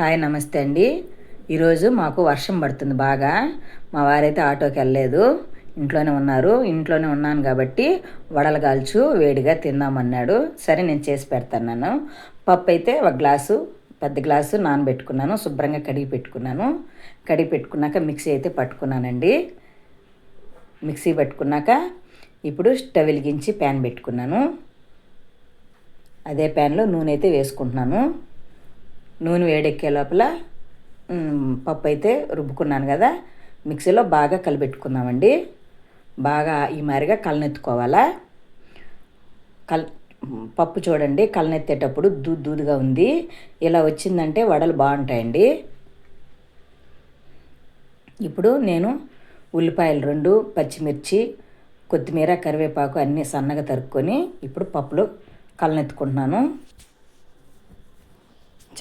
Hi నమస్తే అండి. ఈరోజు మాకు వర్షం పడుతుంది బాగా. మా వారైతే ఆటోకి వెళ్ళలేదు. ఇంట్లోనే ఉన్నారు. ఇంట్లోనే ఉన్నాను కాబట్టి వడలు కాల్చు వేడిగా తిందామన్నాడు. సరే నేను చేసి పెడతాను పప్పు అయితే ఒక గ్లాసు పెద్ద గ్లాసు నానబెట్టుకున్నాను. శుభ్రంగా కడిగి పెట్టుకున్నాను. కడిగి పెట్టుకున్నాక మిక్సీ అయితే పట్టుకున్నానండి. మిక్సీ పట్టుకున్నాక ఇప్పుడు స్టవ్ వెలిగించి ప్యాన్ పెట్టుకున్నాను. అదే ప్యాన్లో నూనె అయితే వేసుకుంటున్నాను. నూనె వేడెక్కే లోపల పప్పు అయితే రుబ్బుకున్నాను కదా మిక్సీలో బాగా కలిపెట్టుకుందామండి. బాగా ఈ మాదిరిగా కలనెత్తుకోవాలా. కల్ పప్పు చూడండి కలనెత్తేటప్పుడు దూద్ దూదుగా ఉంది. ఇలా వచ్చిందంటే వడలు బాగుంటాయండి. ఇప్పుడు నేను ఉల్లిపాయలు రెండు పచ్చిమిర్చి కొత్తిమీర కరివేపాకు అన్నీ సన్నగా తరుక్కొని ఇప్పుడు పప్పులో కలనెత్తుకుంటున్నాను.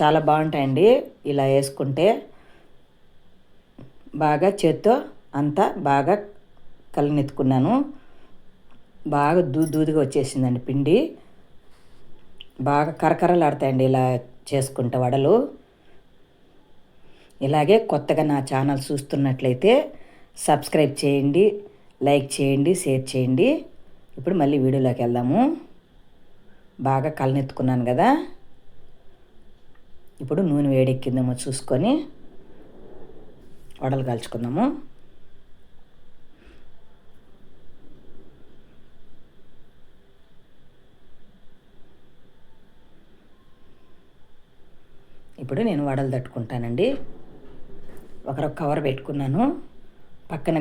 చాలా బాగుంటాయండి. ఇలా వేసుకుంటే బాగా చేత్తో అంతా బాగా కలనెత్తుకున్నాను. బాగా దూ దూదిగా వచ్చేసిందండి పిండి. బాగా కరకరలాడతాయండి ఇలా చేసుకుంటే వడలు. ఇలాగే కొత్తగా నా ఛానల్ చూస్తున్నట్లయితే సబ్స్క్రైబ్ చేయండి లైక్ చేయండి షేర్ చేయండి. ఇప్పుడు మళ్ళీ వీడియోలోకి వెళ్దాము. బాగా కలనెత్తుకున్నాను కదా. ఇప్పుడు నూనె వేడెక్కిందేమో చూసుకొని వడలు కాల్చుకుందాము. ఇప్పుడు నేను వడలు తట్టుకుంటానండి. ఒకరొక కవర్ పెట్టుకున్నాను. పక్కన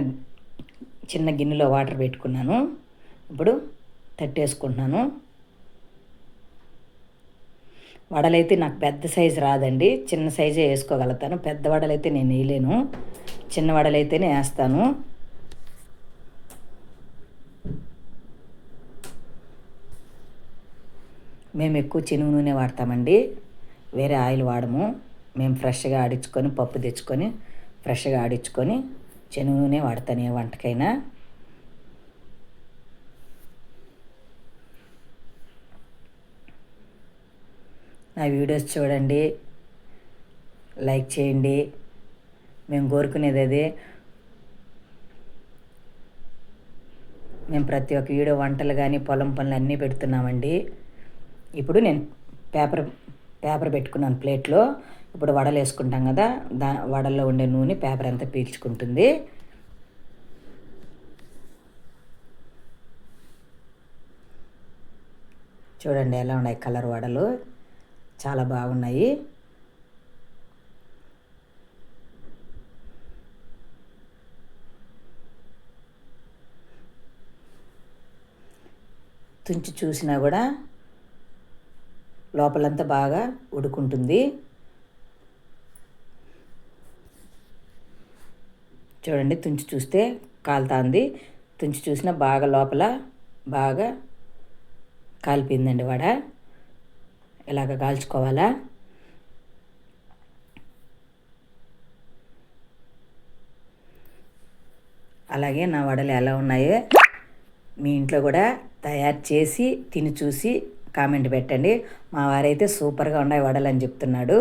చిన్న గిన్నెలో వాటర్ పెట్టుకున్నాను. ఇప్పుడు తట్టేసుకుంటున్నాను. వడలైతే నాకు పెద్ద సైజు రాదండి. చిన్న సైజే వేసుకోగలుగుతాను. పెద్ద వడలైతే నేను వేయలేను. చిన్న వడలైతేనే వేస్తాను. మేము ఎక్కువ చెనుగు నూనె వాడతామండి. వేరే ఆయిల్ వాడము. మేము ఫ్రెష్గా ఆడించుకొని పప్పు తెచ్చుకొని ఫ్రెష్గా ఆడించుకొని చెనుగు నూనె వాడతాను ఏ వంటకైనా. నా వీడియోస్ చూడండి. లైక్ చేయండి. మేము కోరుకునేది అదే. మేము ప్రతి ఒక్క వీడియో వంటలు కానీ పొలం పనులు అన్నీ పెడుతున్నామండి. ఇప్పుడు నేను పేపర్ పేపర్ పెట్టుకున్నాను ప్లేట్లో. ఇప్పుడు వడలు వేసుకుంటాం కదా దా వడల్లో ఉండే నూనె పేపర్ అంతా పీల్చుకుంటుంది. చూడండి ఎలా ఉన్నాయి కలర్ వడలు. చాలా బాగున్నాయి. తుంచి చూసినా కూడా లోపలంతా బాగా ఉడుకుంటుంది. చూడండి తుంచి చూస్తే కాలుతుంది. తుంచి చూసినా బాగా లోపల బాగా కాలిపోయిందండి వడ. ఇలాగ కాల్చుకోవాలా? అలాగే నా వడలు ఎలా ఉన్నాయో మీ ఇంట్లో కూడా తయారు చేసి తిని చూసి కామెంట్ పెట్టండి. మా వారైతే సూపర్గా ఉన్నాయి వడలు అని చెప్తున్నాడు.